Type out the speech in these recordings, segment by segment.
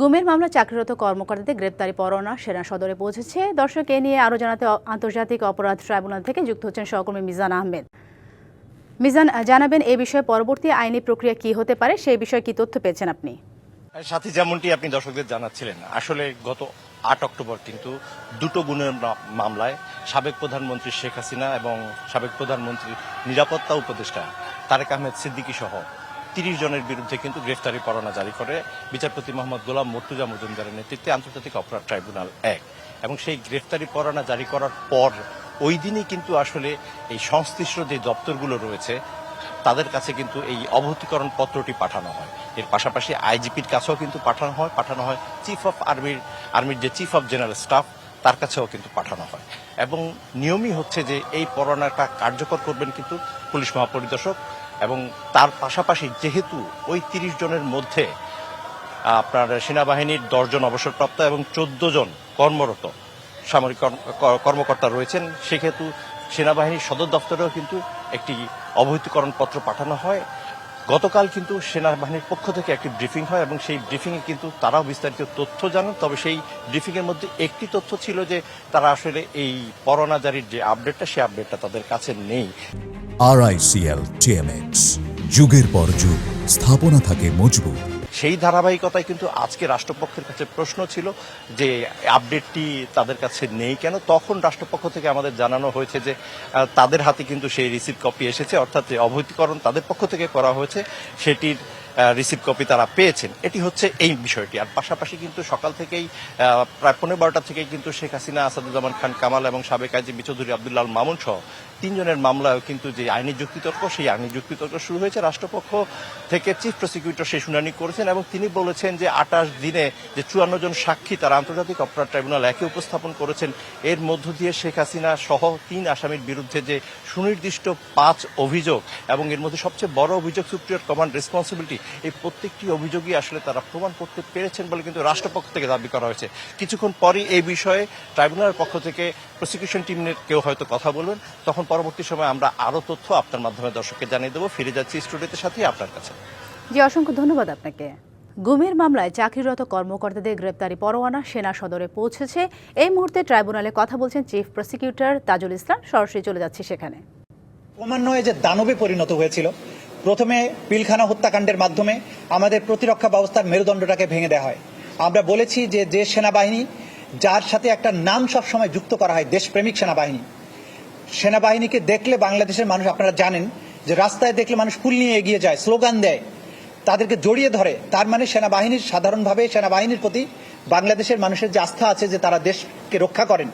গুমের মামলা চাকরিরত কর্মকর্তাদের গ্রেপ্তারি পরোয়ানা সেনা সদরে পৌঁছেছে। দর্শক, এ নিয়ে আরও জানাতে আন্তর্জাতিক অপরাধ ট্রাইব্যুনাল থেকে যুক্ত হচ্ছেন সহকর্মী মিজান আহমেদ। মিজান জানাবেন এ বিষয়ে পরবর্তী আইনি প্রক্রিয়া কি হতে পারে, সেই বিষয়ে কি তথ্য পেয়েছেন আপনি? সাথে যেমনটি আপনি দর্শকদের জানাচ্ছিলেন, আসলে গত আট অক্টোবর কিন্তু দুটো গুণের মামলায় সাবেক প্রধানমন্ত্রী শেখ হাসিনা এবং সাবেক প্রধানমন্ত্রীর নিরাপত্তা উপদেষ্টা তারেক আহমেদ সিদ্দিকী সহ তিরিশ জনের বিরুদ্ধে কিন্তু গ্রেফতারি পরোয়ানা জারি করে। বিচারপতি মোহাম্মদ গোলাম মর্তুজা মজুমদারের নেতৃত্বে আন্তর্জাতিক অপরাধ ট্রাইব্যুনাল এক। এবং সেই গ্রেফতারি পরোয়ানা জারি করার পর ওই দিনই কিন্তু আসলে এই সংশ্লিষ্ট যে দপ্তরগুলো রয়েছে, তাদের কাছে কিন্তু এই অবহিতকরণ পত্রটি পাঠানো হয়। এর পাশাপাশি আইজিপির কাছেও কিন্তু পাঠানো হয় পাঠানো হয় চিফ অফ আর্মির আর্মির যে চিফ অফ জেনারেল স্টাফ তার কাছেও কিন্তু পাঠানো হয়। এবং নিয়মই হচ্ছে যে এই পরোয়ানাটা কার্যকর করবেন কিন্তু পুলিশ মহাপরিদর্শক। এবং তার পাশাপাশি যেহেতু ওই তিরিশ জনের মধ্যে আপনার সেনাবাহিনীর দশজন অবসরপ্রাপ্ত এবং চোদ্দ জন কর্মরত, সামরিক কর্মকর্তা রয়েছেন, সেহেতু সেনাবাহিনীর সদর দপ্তরেও কিন্তু একটি অবহিতকরণ পত্র পাঠানো হয়। গতকাল কিন্তু সেনাবাহিনীর পক্ষ থেকে একটি ব্রিফিং হয় এবং সেই ব্রিফিংয়ে কিন্তু তারাও বিস্তারিত তথ্য জানান। তবে সেই ব্রিফিং এর মধ্যে একটি তথ্য ছিল যে তারা আসলে এই করোনা জারির যে আপডেটটা, সেই আপডেটটা তাদের কাছে নেই। আরআইসিএল টিএমএক্স যুগের পর যুগ, স্থাপনা থাকে মজবুত। সেই ধারাবাহিকতায় কিন্তু আজকে রাষ্ট্রপক্ষের কাছে প্রশ্ন ছিল যে আপডেটটি তাদের কাছে নেই কেন? তখন রাষ্ট্রপক্ষ থেকে আমাদের জানানো হয়েছে যে তাদের হাতে কিন্তু সেই রিসিভ কপি এসেছে, অর্থাৎ যে অবহিতকরণ তাদের পক্ষ থেকে করা হয়েছে, সেটির রিসিভ কপি তারা পেয়েছেন। এটি হচ্ছে এই বিষয়টি। আর পাশাপাশি কিন্তু সকাল থেকেই প্রায় পনেরো বারোটা থেকেই কিন্তু শেখ হাসিনা, আসাদুজ্জামান খান, কামাল এবং সাবেক আইজিবি চৌধুরী আবদুল্লাল মামুন সহ তিনজনের মামলায় কিন্তু যে আইনি যুক্তিতর্ক, সেই আইনি যুক্তিতর্ক শুরু হয়েছে। রাষ্ট্রপক্ষ থেকে চিফ প্রসিকিউটর সেই শুনানি করেছেন এবং তিনি বলেছেন যে আঠাশ দিনে যে চুয়ান্ন জন সাক্ষী তারা আন্তর্জাতিক অপরাধ ট্রাইব্যুনাল একে উপস্থাপন করেছেন। এর মধ্য দিয়ে শেখ হাসিনা সহ তিন আসামির বিরুদ্ধে যে সুনির্দিষ্ট পাঁচ অভিযোগ এবং এর মধ্যে সবচেয়ে বড় অভিযোগ সুপ্রিয়র কমান্ড রেসপন্সিবিলিটি, এই প্রত্যেকটি অভিযোগই আসলে তারা প্রমাণ করতে পেরেছেন বলে কিন্তু রাষ্ট্রপক্ষ থেকে দাবি করা হয়েছে। কিছুক্ষণ পরই এই বিষয়ে ট্রাইব্যুনালের পক্ষ থেকে প্রসিকিউশন টিমের কেউ হয়তো কথা বলবেন, তখন পরবর্তী সময় আমরা আরও তথ্য আপনার মাধ্যমে দর্শককে জানিয়ে দেবো। ফিরে যাচ্ছি স্টুডিওতে সাথে আপনার কাছে। জি অসংখ্য ধন্যবাদ আপনাকে। গুমের মামলায় চাকরিরত কর্মকর্তাদের গ্রেপ্তারি পরোয়ানা সেনা সদরে পৌঁছেছে। এই মুহূর্তে ট্রাইব্যুনালে কথা বলছেন চিফ প্রসিকিউটর তাজুল ইসলাম। সরাসরি চলে যাচ্ছে সেখানে। ক্রমান্বয়ে যে দানবে পরিণত হয়েছিল প্রথমে পিলখানা হত্যাকাণ্ডের মাধ্যমে আমাদের প্রতিরক্ষা ব্যবস্থার মেরুদণ্ডটাকে ভেঙে দেওয়া হয়। আমরা বলেছি যে যে সেনাবাহিনী যার সাথে একটা নাম সবসময় যুক্ত করা হয় দেশপ্রেমিক সেনাবাহিনী সেনাবাহিনীকে দেখলে বাংলাদেশের মানুষ, আপনারা জানেন যে রাস্তায় দেখলে মানুষ ফুল নিয়ে এগিয়ে যায়, স্লোগান দেয়, তাদেরকে জড়িয়ে ধরে। তার মানে সেনাবাহিনীর সাধারণভাবে সেনাবাহিনীর প্রতি বাংলাদেশের মানুষের যে আস্থা আছে যে তারা দেশকে রক্ষা করেন,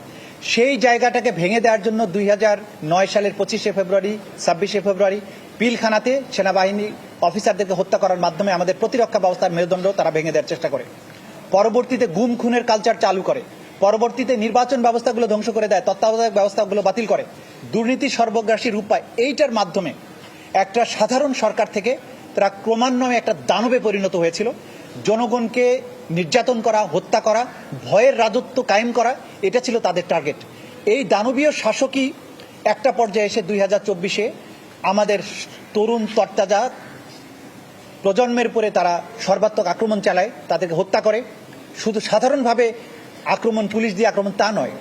সেই জায়গাটাকে ভেঙে দেওয়ার জন্য দুই নয় সালের পঁচিশে ফেব্রুয়ারি, ছাব্বিশে ফেব্রুয়ারি পিলখানাতে সেনাবাহিনী অফিসারদেরকে হত্যা করার মাধ্যমে আমাদের প্রতিরক্ষা ব্যবস্থার মেরুদণ্ড তারা ভেঙে দেওয়ার চেষ্টা করে। পরবর্তীতে গুম খুনের কালচার চালু করে। পরবর্তীতে নির্বাচন ব্যবস্থাগুলো ধ্বংস করে দেয়, তত্ত্বাবধায়ক ব্যবস্থাগুলো বাতিল করে। দুর্নীতি সর্বগ্রাসী রূপ পায়। এইটার মাধ্যমে একটা সাধারণ সরকার থেকে তারা ক্রমান্বয়ে একটা দানবে পরিণত হয়েছিল। জনগণকে নির্যাতন করা, হত্যা করা, ভয়ের রাজত্ব কায়েম করা, এটা ছিল তাদের টার্গেট। এই দানবীয় শাসকই একটা পর্যায়ে এসে দুই হাজার চব্বিশে আমাদের তরুণ তরতাজা প্রজন্মের উপরে তারা সর্বাত্মক আক্রমণ চালায়, তাদেরকে হত্যা করে। শুধু সাধারণভাবে আক্রমণ পুলিশ দিয়ে আক্রমণ তা নয়।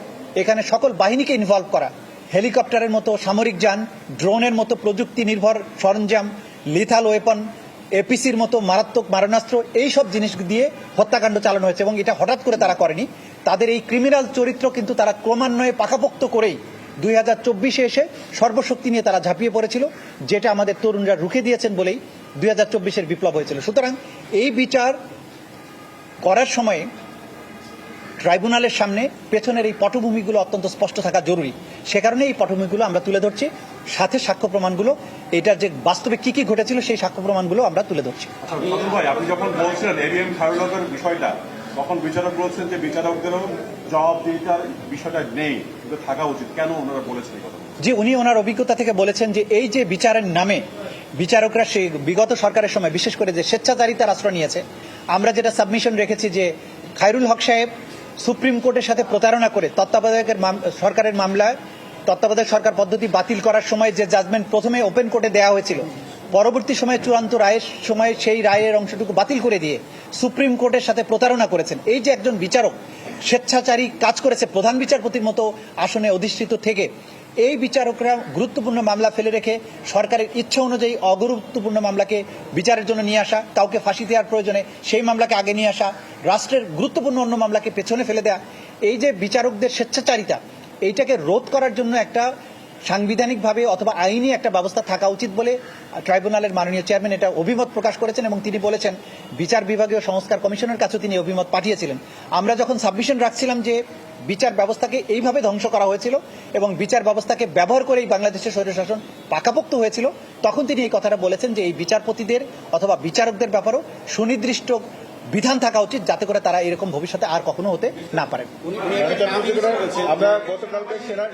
এখানে সকল বাহিনীকে ইনভলভ করা। হেলিকপ্টারের মতো সামরিক যান, ড্রোনের মতো প্রযুক্তি নির্ভর সরঞ্জাম লিথাল ওয়েপন এপিসির মতো মারাত্মক মারণাস্ত্র, এই সব জিনিস দিয়ে হত্যাকাণ্ড চালানো হয়েছে এবং এটা হঠাৎ করে তারা করেনি। তাদের এই ক্রিমিনাল চরিত্র কিন্তু তারা ক্রমান্বয়ে পাকাপোক্ত করেই দুই হাজার চব্বিশে এসে সর্বশক্তি নিয়ে তারা ঝাঁপিয়ে পড়েছিল, যেটা আমাদের তরুণরা রুখে দিয়েছেন বলেই দুই হাজার চব্বিশের বিপ্লব হয়েছিল। সুতরাং এই বিচার করার সময়ে ট্রাইব্যুনালের সামনে পেছনের এই পটভূমিগুলো অত্যন্ত স্পষ্ট থাকা জরুরি। সে কারণে এই পটভূমিগুলো আমরা তুলে ধরছি। সাথে সাক্ষ্য প্রমাণগুলো এটার যে বাস্তবে কি কি ঘটেছিল সেই সাক্ষ্য প্রমাণগুলো আমরা তুলে ধরছি। আচ্ছা, ভাই আপনি যখন বলছিলেন খায়রুল্লাহের বিষয়টা তখন বিচারক বলছেন যে বিচারকদেরও জবাবদিহিতার বিষয়টা নেই থাকা উচিত। কেন ওনারা বলেছেন যে উনি ওনার অভিজ্ঞতা থেকে বলেছেন যে এই যে বিচারের নামে বিচারকরা সেই বিগত সরকারের সময় বিশেষ করে যে স্বেচ্ছাচারিতার আশ্রয় নিয়েছে আমরা যেটা সাবমিশন রেখেছি যে খায়রুল হক সাহেব সুপ্রিম কোর্টের সাথে প্রতারণা করে তত্ত্বাবধায়কের সরকারের মামলায় তত্ত্বাবধায়ক সরকার পদ্ধতি বাতিল করার সময় যে জাজমেন্ট প্রথমে ওপেন কোর্টে দেওয়া হয়েছিল, পরবর্তী সময়ে চূড়ান্ত রায়ের সময় সেই রায়ের অংশটুকু বাতিল করে দিয়ে সুপ্রিম কোর্টের সাথে প্রতারণা করেছেন। এই যে একজন বিচারক, স্বেচ্ছাচারী কাজ করেছে, প্রধান বিচারপতির মতো আসনে অধিষ্ঠিত থেকে এই বিচারকরা গুরুত্বপূর্ণ মামলা ফেলে রেখে সরকারের ইচ্ছে অনুযায়ী অগুরুত্বপূর্ণ মামলাকে বিচারের জন্য নিয়ে আসা, কাউকে ফাঁসি দেওয়ার প্রয়োজনে সেই মামলাকে আগে নিয়ে আসা, রাষ্ট্রের গুরুত্বপূর্ণ অন্য মামলাকে পেছনে ফেলে দেয়া, এই যে বিচারকদের স্বেচ্ছাচারিতা, এইটাকে রোধ করার জন্য একটা সাংবিধানিকভাবে অথবা আইনি একটা ব্যবস্থা থাকা উচিত বলে ট্রাইব্যুনালের মাননীয় চেয়ারম্যান এটা অভিমত প্রকাশ করেছেন এবং তিনি বলেছেন বিচার বিভাগীয় সংস্কার কমিশনের কাছেও তিনি অভিমত পাঠিয়েছিলেন। আমরা যখন সাবমিশন রাখছিলাম যে বিচার ব্যবস্থাকে এইভাবে ধ্বংস করা হয়েছিল এবং বিচার ব্যবস্থাকে ব্যবহার করেই বাংলাদেশের স্বৈরশাসন পাকাপোক্ত হয়েছিল তখন তিনি এই কথাটা বলেছেন যে এই বিচারপতিদের অথবা বিচারকদের ব্যাপারেও সুনির্দিষ্ট বিধান থাকা উচিত যাতে করে তারা এরকম ভবিষ্যতে আর কখনো হতে না পারেন আমরা গতকালকে সেরা